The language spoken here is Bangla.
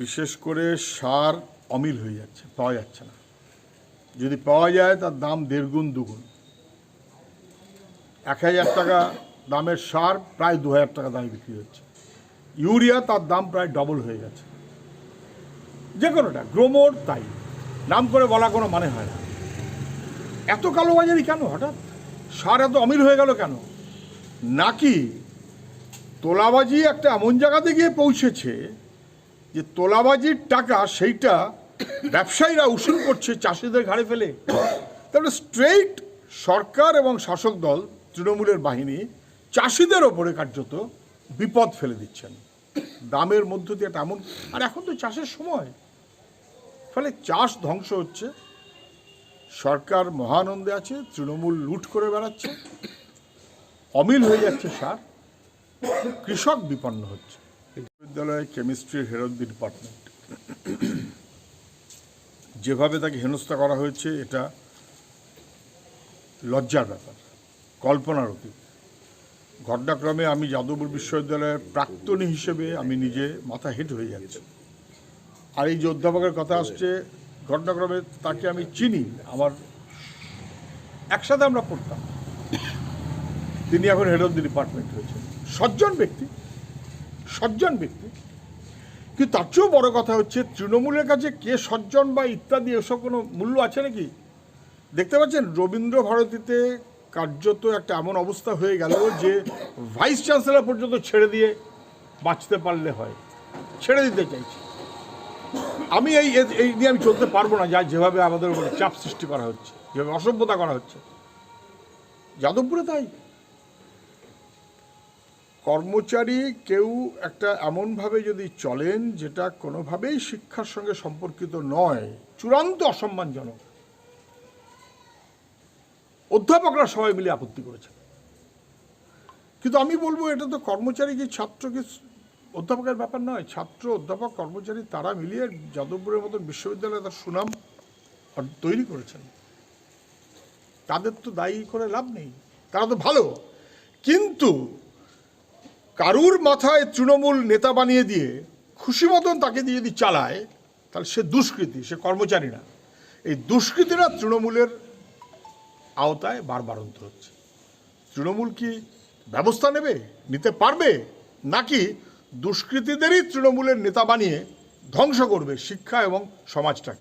বিশেষ করে সার অমিল হয়ে যাচ্ছে, পাওয়া যাচ্ছে না। যদি পাওয়া যায়, তার দাম দেড়গুণ, দুগুণ। এক হাজার টাকা দামের সার প্রায় দু হাজার টাকা দামে বিক্রি হচ্ছে। ইউরিয়া তার দাম প্রায় ডবল হয়ে গেছে। যে কোনোটা, গ্রোমোর তাই। নাম করে বলা কোনো মানে হয় না। এত কালো কালোবাজারি কেন হঠাৎ? সার এত অমিল হয়ে গেল কেন? নাকি তোলাবাজি একটা এমন জায়গাতে গিয়ে পৌঁছেছে যে তোলাবাজির টাকা সেইটা ব্যবসায়ীরা উসুল করছে চাষিদের ঘাড়ে ফেলে। তাহলে স্ট্রেইট সরকার এবং শাসক দল, তৃণমূলের বাহিনী চাষিদের ওপরে কার্যত বিপদ ফেলে দিচ্ছেন। দামের মধ্য দিয়ে এমন আর এখন তো চাষের সময়। ফলে চাষ ধ্বংস হচ্ছে। সরকার মহানন্দে আছে, তৃণমূল লুট করে বেড়াচ্ছে। অমিল হয়ে যাচ্ছে সার। কৃষক বিপন্ন হচ্ছে। বিদ্যালয়ে কেমিস্ট্রির হেরদ্দি ডিপার্টমেন্ট। যেভাবে তাকে হেনস্থা করা হয়েছে, এটা লজ্জার ব্যাপার, কল্পনার অতীত। ঘটনাক্রমে আমি যাদবপুর বিশ্ববিদ্যালয়ের প্রাক্তনী হিসেবে আমি নিজে মাথা হেঁট হয়ে যাচ্ছি। আর এই যে অধ্যাপকের কথা আসছে, ঘটনাক্রমে তাকে আমি চিনি, আমার একসাথে আমরা পড়তাম। তিনি এখন হেড অফ দি ডিপার্টমেন্ট হয়েছেন। সজ্জন ব্যক্তি। সজ্জন ব্যক্তি। কিন্তু তার চেয়েও বড় কথা হচ্ছে, তৃণমূলের কাছে কে সজ্জন বা ইত্যাদি এসব কোনো মূল্য আছে নাকি? দেখতে পাচ্ছেন, রবীন্দ্র ভারতীতে কার্যত একটা এমন অবস্থা হয়ে গেল যে ভাইস চ্যান্সেলর পর্যন্ত ছেড়ে দিয়ে বাঁচতে পারলে হয়। ছেড়ে দিতে চাইছি। আমি এই এই নিয়ে আমি চলতে পারব না, যা যেভাবে আমাদের উপরে চাপ সৃষ্টি করা হচ্ছে, যেভাবে অসভ্যতা করা হচ্ছে। যাদবপুরে তাই। কর্মচারী কেউ একটা এমনভাবে যদি চলেন, যেটা কোনোভাবেই শিক্ষার সঙ্গে সম্পর্কিত নয়, চূড়ান্ত অসম্মানজনক। অধ্যাপকরা সবাই মিলে আপত্তি করেছেন। কিন্তু আমি বলব, এটা তো কর্মচারী কি ছাত্র কি অধ্যাপকের ব্যাপার নয়, ছাত্র, অধ্যাপক, কর্মচারী তারা মিলিয়ে যাদবপুরের মতন বিশ্ববিদ্যালয়ে তার সুনাম তৈরি করেছেন। তাদের তো দায়ী করে লাভ নেই, তারা তো ভালো। কিন্তু কারুর মাথায় তৃণমূল নেতা বানিয়ে দিয়ে খুশি মতন তাকে দিয়ে যদি চালায়, তাহলে সে দুষ্কৃতী, সে কর্মচারী না। এই দুষ্কৃতীরা তৃণমূলের আওতায় বারবারন্ত হচ্ছে। তৃণমূল কি ব্যবস্থা নেবে, নিতে পারবে? নাকি দুষ্কৃতীদেরই তৃণমূলের নেতা বানিয়ে ধ্বংস করবে শিক্ষা এবং সমাজটাকে?